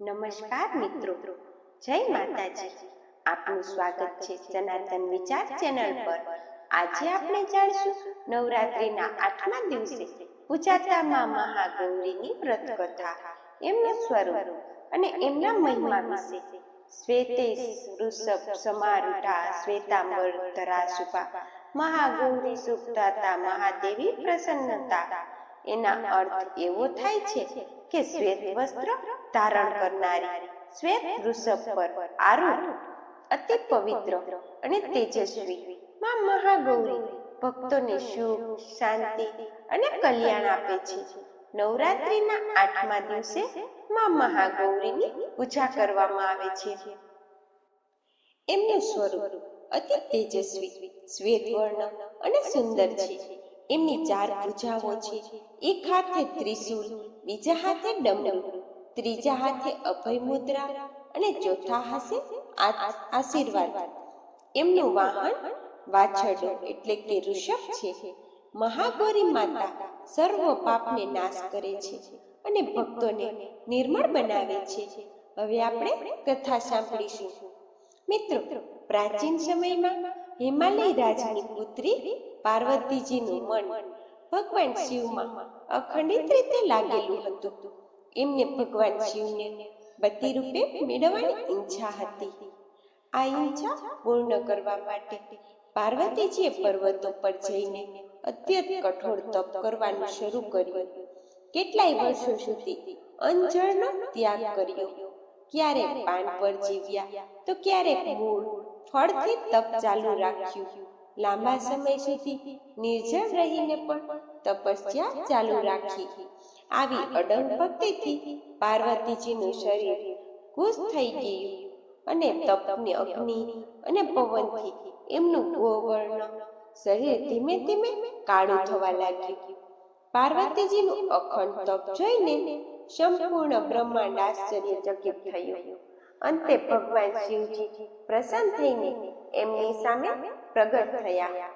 નમસ્કાર મિત્રો. જય માતાજી. આપનું સ્વાગત છે સનાતન વિચાર ચેનલ પર. આજે આપણે જાણીશું નવરાત્રીના આઠમા દિવસે પૂજાતા મા મહાગૌરીની વ્રત કથા એમનું સ્વરૂપ અને એમના મહિમા વિશે. શ્વેતે વૃષભ સમારૂઢા શ્વેતાંબર ધરાશુભા મહાગૌરી સુખદાતા મહાદેવી પ્રસન્નતા. એના અર્થ એવો થાય છે કે શ્વેત વસ્ત્ર ધારણ કરનારી શ્વેત વૃષભ પર આરૂઢ, અતિ પવિત્ર અને તેજસ્વી માં મહાગૌરી. ભક્તોને સુખ, શાંતિ અને કલ્યાણ આપે છે. નવરાત્રિના આઠમા દિવસે માં મહાગૌરીની પૂજા કરવામાં આવે છે. એમનું સ્વરૂપ અતિ તેજસ્વી શ્વેત વર્ણ અને સુંદર છે. એમની ચાર પૂજાઓ છે. એક હાથે ત્રિશૂળ બીજા હાથે ડમરૂ, ત્રીજા હાથે અભય મુદ્રા અને ચોથા હાથે આશીર્વાદ. એમનું વાહન વાછરડો એટલે કે ઋષભ છે. મહાગૌરી માતા સર્વ પાપને નાશ કરે છે અને ભક્તોને નિર્મળ બનાવે છે. હવે આપણે કથા સાંભળીશું. મિત્રો, પ્રાચીન સમયમાં હિમાલય રાજાની પુત્રી પાર્વતીજીનું મન ભગવાન શિવમાં અખંડિત રીતે લાગેલું હતું. એમને ભગવાન શિવને બધી રૂપે મેળવવાની ઈચ્છા હતી. આ ઈચ્છા પૂર્ણ કરવા માટે પાર્વતીજીએ પર્વતો પર જઈને અત્યંત કઠોર તપ કરવાનું શરૂ કર્યું. કેટલાય વર્ષો સુધી અંજળનો ત્યાગ કર્યો. ક્યારેક પાન પર જીવ્યા તો ક્યારેક મૂળ, ફળથી તપ ચાલુ રાખ્યું. લાંબા સમય સુધી નિર્જળ રહીને પણ તપસ્યા ચાલુ રાખી. આવી અડંગ ભક્તિથી પાર્વતીજીનું શરીર ખુશ થઈ ગયું અને તપની અગ્નિ અને પવનથી એમનું ગોવર્ણ શરીર ધીમે ધીમે કાળું થવા લાગ્યું. પાર્વતીજીનું અખંડ તપ જોઈને સંપૂર્ણ બ્રહ્માંડ આશ્ચર્યચકિત થયું. અંતે ભગવાન શિવજી પ્રસન્ન થઈને એમની સામે પ્રગટ થયા.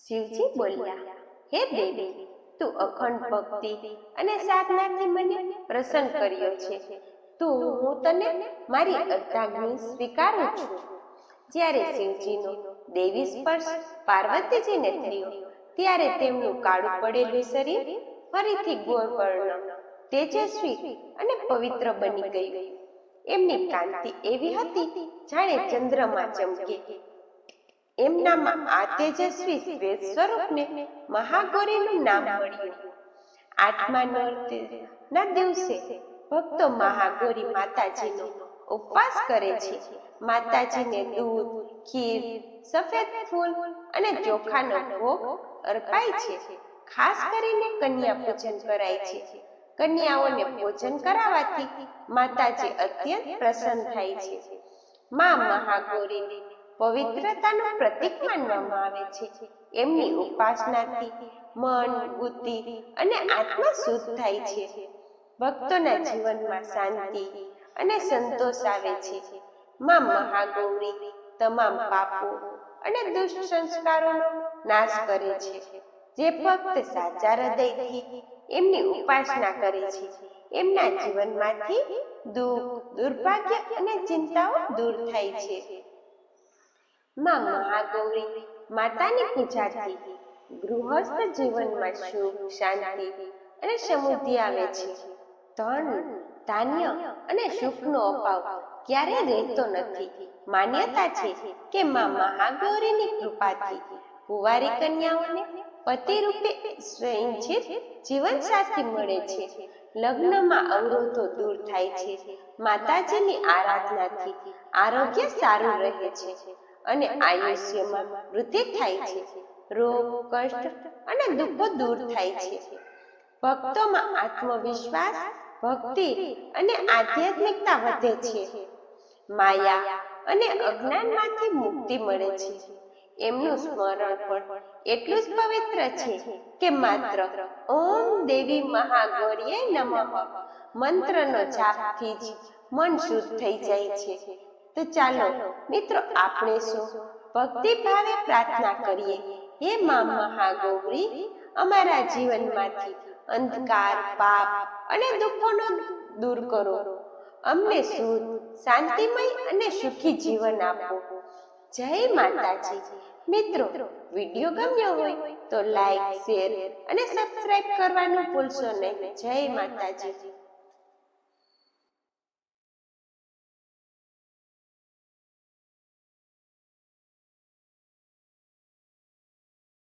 શિવજી બોલ્યા હે દેવી તું અખંડ ભક્તિ અને સાધનાથી મને પ્રસન્ન કર્યો છે. તું હું તને મારી અર્ધાંગની સ્વીકારું છું. જ્યારે શિવજીનો દેવી સ્પર્શ પાર્વતીજીને થયો ત્યારે તેમનું કાળું પડેલું શરીર ફરીથી ગોળવર્ણ તેજસ્વી અને પવિત્ર બની ગયું. એમની કાંતિ એવી હતી જાણે ચંદ્રમાં ચમકે. એમનામાં આ તેજસ્વી શ્વેત સ્વરૂપને મહાગોરીનું નામ મળ્યું. આઠમા ના દિવસે ભક્તો મહાગોરી માતાજીનો ઉપવાસ કરે છે. માતાજીને દૂધ, ખીર, સફેદ ફૂલ અને ચોખાનો ભોગ અર્પાય છે. ખાસ કરીને કન્યા પૂજન કરાય છે. કન્યાઓને ભોજન કરાવવાથી માતાજી અત્યંત પ્રસન્ન થાય છે. માં મહાગૌરીને પવિત્રતાનું પ્રતીક માનવામાં આવે છે. એમની ઉપાસનાથી મન બુદ્ધિ અને આત્મા શુદ્ધ થાય છે. ભક્તોના જીવનમાં શાંતિ અને સંતોષ આવે છે. માં મહાગૌરી તમામ પાપો અને દુષ્ટ સંસ્કારોનો નાશ કરે છે. જે ભક્ત સાચા હૃદયથી એમની ઉપાસના કરે છે. એમના જીવનમાંથી દુઃખ દુર્ભાગ્ય અને ચિંતાઓ દૂર થાય છે. માં મહાગૌરી, માતાની પૂજાથી ગૃહસ્થ જીવનમાં સુખ, શાંતિ અને સમૃદ્ધિ આવે છે. ધન, ધાન્ય અને સુખનો અભાવ ક્યારે રહેતો નથી. માન્યતા છે કે માં મહાગૌરીની કૃપાથી કુંવારી કન્યાઓને પતિ રૂપે સ્વયંચિત જીવન સાથી મળે છે. લગ્નમાં અવરોધો દૂર થાય છે. માતાજીની આરાધનાથી આરોગ્ય સારું રહે છે. અને આયુષ્યમાં વૃદ્ધિ થાય છે. રોગ કષ્ટ અને દુઃખો દૂર થાય છે. ભક્તોમાં આત્મવિશ્વાસ ભક્તિ અને આધ્યાત્મિકતા વધે છે. માયા અને અજ્ઞાનમાંથી મુક્તિ મળે છે. એમનું સ્મરણ પણ એટલું જ પવિત્ર છે કે માત્ર ઓમ દેવી મહાગૌરીએ નમઃ. મંત્રનો જાપથી જ મન શુદ્ધ થઈ જાય છે. તો ચાલો મિત્રો આપણે શું? ભક્તિ ભાવે પ્રાર્થના કરીએ. હે મા મહાગૌરી અમારા જીવનમાંથી અંધકાર પાપ અને દુઃખોનો દૂર કરો. અમને સુખ શાંતિમય અને સુખી જીવન આપો. જય માતાજી. મિત્રો વીડિયો ગમ્યો હોય તો લાઈક શેર અને સબસ્ક્રાઇબ કરવાનું ભૂલશો નહીં. જય માતાજી.